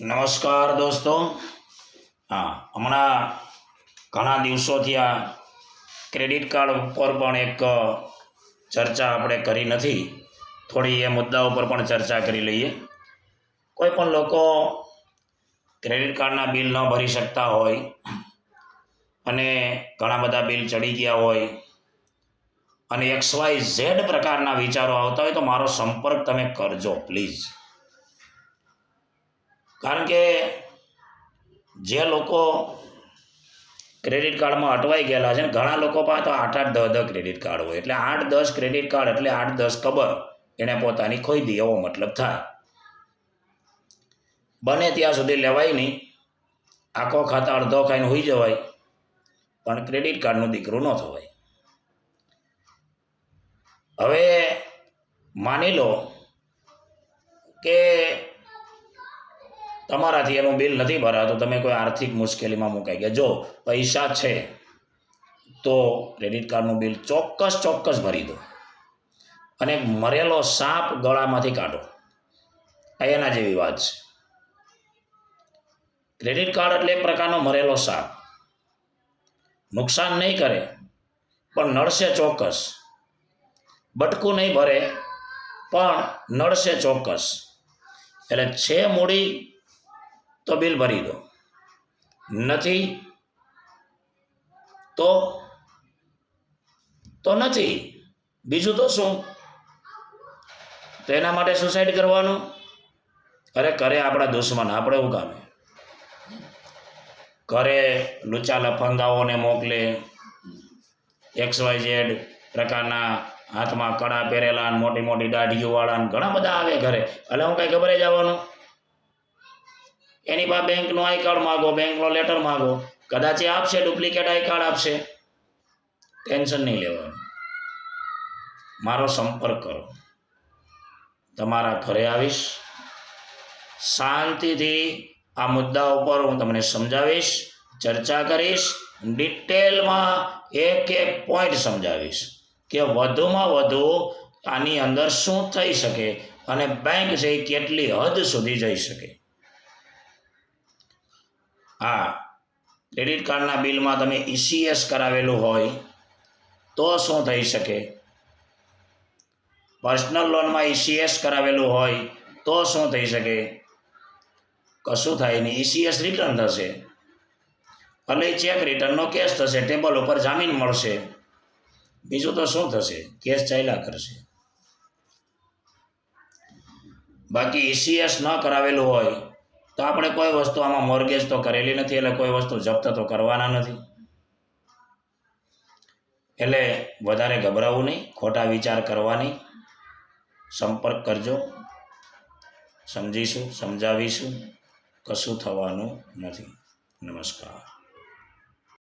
નમસ્કાર દોસ્તો. હા, હમણાં ઘણા દિવસોથી આ ક્રેડિટ કાર્ડ ઉપર પણ એક ચર્ચા આપણે કરી નથી. થોડી એ મુદ્દા ઉપર પણ ચર્ચા કરી લઈએ. કોઈ પણ લોકો ક્રેડિટ કાર્ડના બિલ ન ભરી શકતા હોય અને ઘણા બધા બિલ ચડી ગયા હોય અને એક્સ વાય ઝેડ પ્રકારના વિચારો આવતા હોય તો મારો સંપર્ક તમે કરજો, પ્લીઝ. કારણ કે જે લોકો ક્રેડિટ કાર્ડમાં અટવાઈ ગયેલા છે ને ઘણા લોકો પાસે તો આઠ આઠ દસ દસ ક્રેડિટ કાર્ડ હોય. એટલે આઠ દસ ક્રેડિટ કાર્ડ એટલે આઠ દસ કબર એને પોતાની ખોઈ દે, એવો મતલબ થાય. બને ત્યાં સુધી લેવાય નહીં. આખો ખાતા અડધો ખાઈને હોઈ જવાય. પણ ક્રેડિટ કાર્ડનું દીકરું ન થવાય. હવે માની લો કે તમારાથી એનું બિલ નથી ભરાતું. તમે કોઈ આર્થિક મુશ્કેલીમાં મુકાઈ ગયા. જો પૈસા છે, તો ક્રેડિટ કાર્ડનું બિલ ચોક્કસ ચોક્કસ ભરી દો. અને મરેલો સાપ ગળામાંથી કાઢો. આ એના જેવી વાત છે. ક્રેડિટ કાર્ડ એટલે એક પ્રકારનો મરેલો સાપ. નુકસાન નહીં કરે, પણ નડશે ચોક્કસ. બટકું નહીં ભરે, પણ નડશે ચોક્કસ. એટલે છે મૂડી તો બિલ ભરી દો. નથી તો તો નથી. બીજું તો શું? તો એના માટે સુસાઇડ કરવાનું? અરે કરે આપણા દુશ્મન, આપણે એવું કામે? ઘરે લુચા લફંગાઓને મોકલે, એક્સ વાય ઝેડ પ્રકારના હાથમાં કડા પહેરેલા મોટી મોટી દાઢીઓવાળા ઘણા બધા આવે ઘરે. એટલે હું કાંઈ ખબર જ આવવાનું એની પાસે બેંકનો આઈ કાર્ડ માગો બેંકનો લેટર માગો. કદાચ એ આપશે ડુપ્લિકેટ આઈ કાર્ડ આપશે. ટેન્શન નહીં લેવાનું. મારો સંપર્ક કરો. તમારા ઘરે આવીશ. શાંતિથી આ મુદ્દા ઉપર હું તમને સમજાવીશ, ચર્ચા કરીશ ડિટેલમાં એક એક પોઈન્ટ સમજાવીશ કે વધુમાં વધુ આની અંદર શું થઈ શકે અને બેંક છે કેટલી હદ સુધી જઈ શકે. હા ક્રેડિટ કાર્ડના બિલમાં તમે ઈસીએસ કરાવેલું હોય, તો શું થઈ શકે? પર્સનલ લોનમાં ઈસીએસ કરાવેલું હોય, તો શું થઈ શકે? કશું થાય નહીં ઈસીએસ રિટર્ન થશે. એટલે ચેક રિટર્નનો કેસ થશે ટેબલ ઉપર જામીન મળશે. બીજું તો શું થશે? કેસ ચાલ્યા કરશે. બાકી ઈસીએસ ન કરાવેલું હોય તો આપણે કોઈ વસ્તુ આમાં મોર્ગેજ તો કરેલી નથી, એટલે કોઈ વસ્તુ જપ્ત તો કરવાના નથી. એટલે વધારે ગભરાવું નહીં, ખોટા વિચાર કરવાની. સંપર્ક કરજો. સમજીશું, સમજાવીશું. કશું થવાનું નથી. નમસ્કાર.